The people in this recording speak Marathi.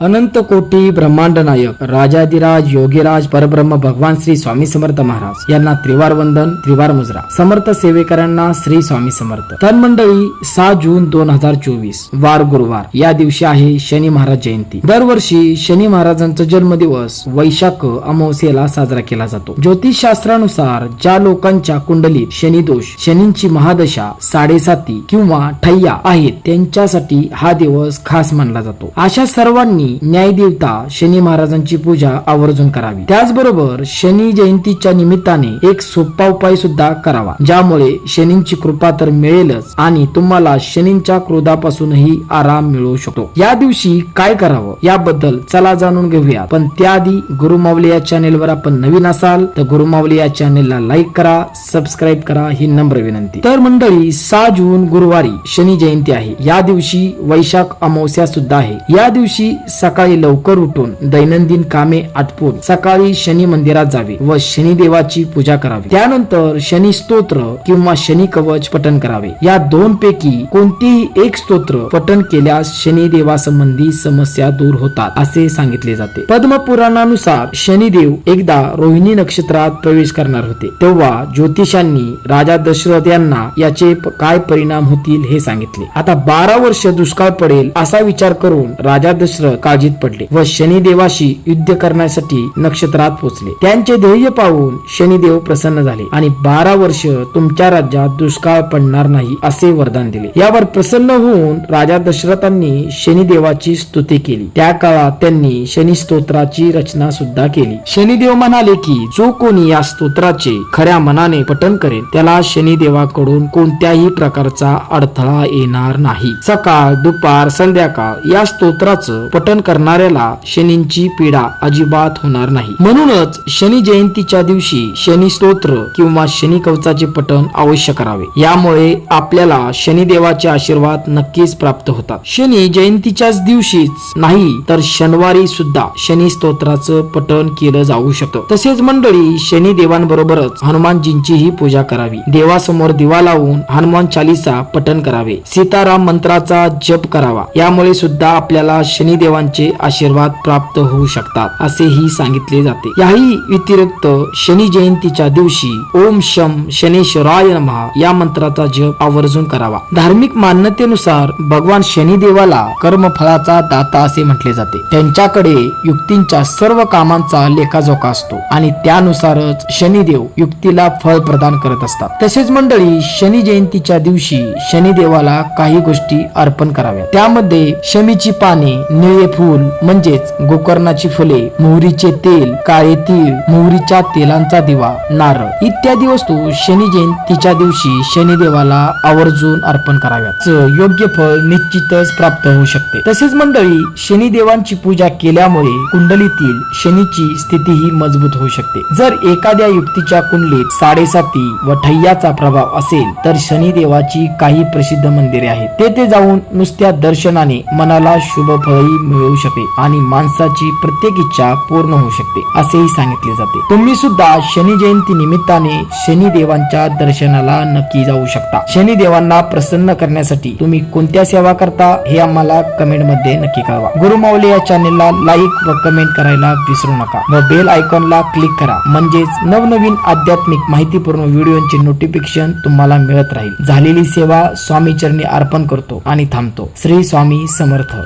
अनंत कोटी ब्रह्मांड नायक राजाधिराज योगीराज परब्रह्म भगवान श्री स्वामी समर्थ महाराज यांना त्रिवार वंदन त्रिवार मुजरा. समर्थ सेवेकरांना श्री स्वामी समर्थ. तन्मंडळी सहा जून दोन हजार चोवीस वार गुरुवार. या दिवशी आहे शनी महाराज जयंती. दरवर्षी शनी महाराजांचा जन्मदिवस वैशाख अमावस्येला साजरा केला जातो. ज्योतिष शास्त्रानुसार ज्या लोकांच्या कुंडलीत शनी दोष शनींची महादशा साडेसाती किंवा ठय्या आहेत त्यांच्यासाठी हा दिवस खास मानला जातो. अशा सर्वांनी न्यायदेवता शनी महाराजांची पूजा आवर्जून करावी. त्याचबरोबर शनी जयंतीच्या निमित्ताने एक सोपा उपाय सुद्धा करावा. ज्यामुळे शनींची कृपा तर मिळेलच आणि तुम्हाला शनींच्या क्रोधापासूनही आराम मिळू शकतो. या दिवशी काय करावं याबद्दल चला जाणून घेऊया. पण त्याआधी गुरुमावली या चॅनेलवर आपण नवीन असाल तर गुरुमावली या चॅनेलला लाईक करा सबस्क्राईब करा ही नम्र विनंती. तर मंडळी सहा जून गुरुवारी शनी जयंती आहे. या दिवशी वैशाख अमावस्या सुद्धा आहे. या दिवशी सकाळी लवकर उठून दैनंदिन कामे आटपून सकाळी शनी मंदिरात जावे व शनिदेवाची पूजा करावी. त्यानंतर शनी स्तोत्र किंवा शनी कवच पठण करावे. या दोन पैकी कोणतेही एक स्तोत्र पठण केल्यास शनिदेवासंबंधी समस्या दूर होतात असे सांगितले जाते. पद्म पुराणानुसार शनिदेव एकदा रोहिणी नक्षत्रात प्रवेश करणार होते. तेव्हा ज्योतिषांनी राजा दशरथ यांना याचे काय परिणाम होतील हे सांगितले. आता बारा वर्ष दुष्काळ पडेल असा विचार करून राजा दशरथ काळजीत पडले व शनिदेवाशी युद्ध करण्यासाठी नक्षत्रात पोचले. त्यांचे ध्येय पाहून शनिदेव प्रसन्न झाले आणि बारा वर्ष तुमच्या राज्यात दुष्काळ पडणार नाही असे वरदान दिले. यावर प्रसन्न होऊन राजा दशरथांनी शनिदेवाची स्तुती केली. त्या काळात त्यांनी शनी स्तोत्राची रचना सुद्धा केली. शनिदेव म्हणाले की जो कोणी या स्तोत्राचे खऱ्या मनाने पठन करेल त्याला शनिदेवाकडून कोणत्याही प्रकारचा अडथळा येणार नाही. सकाळ दुपार संध्याकाळ या स्तोत्राचं पठन करणाऱ्याला शनींची पीडा अजिबात होणार नाही. म्हणूनच शनी जयंतीच्या दिवशी शनी स्तोत्र किंवा शनी कवचाचे पठण अवश्य करावे. यामुळे आपल्याला शनिदेवाचे आशीर्वाद नक्कीच प्राप्त होतात. शनी जयंतीच्याच दिवशीच नाही तर शनिवारी सुद्धा शनी स्तोत्राचं पठण केलं जाऊ शकतं. तसेच मंडळी शनी देवांबरोबरच हनुमानजींचीही पूजा करावी. देवासमोर दिवा लावून हनुमान चालिसा पठण करावे. सीताराम मंत्राचा जप करावा. यामुळे सुद्धा आपल्याला देवांचे आशीर्वाद प्राप्त होऊ शकतात असेही सांगितले जाते. याही व्यतिरिक्त शनी जयंतीच्या दिवशी ओम शम शनेश्वराय नमः या मंत्राचा जप आवर्जून करावा. धार्मिक मान्यतेनुसार भगवान शनिदेवाला कर्मफळाचा दाता असे म्हटले जाते. त्यांच्याकडे युक्तींच्या सर्व कामांचा लेखाजोखा असतो आणि त्यानुसारच शनिदेव युक्तीला फळ प्रदान करत असतात. तसेच मंडळी शनी जयंतीच्या दिवशी शनिदेवाला काही गोष्टी अर्पण कराव्या त्यामध्ये शमीची पाने निळे फूल म्हणजेच गोकर्णाची फुले मोहरीचे तेल काळे तीळ मोहरीच्या तेलांचा दिवा नारळ इत्यादी वस्तू शनी जयंतीच्या दिवशी शनिदेवाला आवर्जून अर्पण कराव्यात. च योग्य फळ निश्चितच प्राप्त होऊ शकते. तसेच मंडळी शनिदेवांची पूजा केल्यामुळे कुंडलीतील शनीची स्थितीही मजबूत होऊ शकते. जर एखाद्या युक्तीच्या कुंडलीत साडेसाती व ठय्याचा प्रभाव असेल तर शनिदेवाची काही प्रसिद्ध मंदिरे आहेत. तेथे जाऊन नुसत्या दर्शनाने मनाला शुभ फळही मिळू शकते आणि माणसाची प्रत्येक इच्छा पूर्ण होऊ शकते असेही सांगितले जाते. तुम्ही सुद्धा शनी जयंती निमित्ताने शनी देवांच्या दर्शनाला नक्की जाऊ शकता. शनी देवांना प्रसन्न करण्यासाठी तुम्ही कोणत्या सेवा करता हे आम्हाला कमेंटमध्ये नक्की कळवा. गुरुमावली या चॅनेलला लाईक व कमेंट करायला विसरू नका. व बेल आयकॉनला क्लिक करा. म्हणजेच नवनवीन आध्यात्मिक माहितीपूर्ण व्हिडिओचे नोटिफिकेशन तुम्हाला मिळत राहील. झालेली सेवा स्वामी चरणी अर्पण करतो आणि थांबतो. श्री स्वामी समर्थ.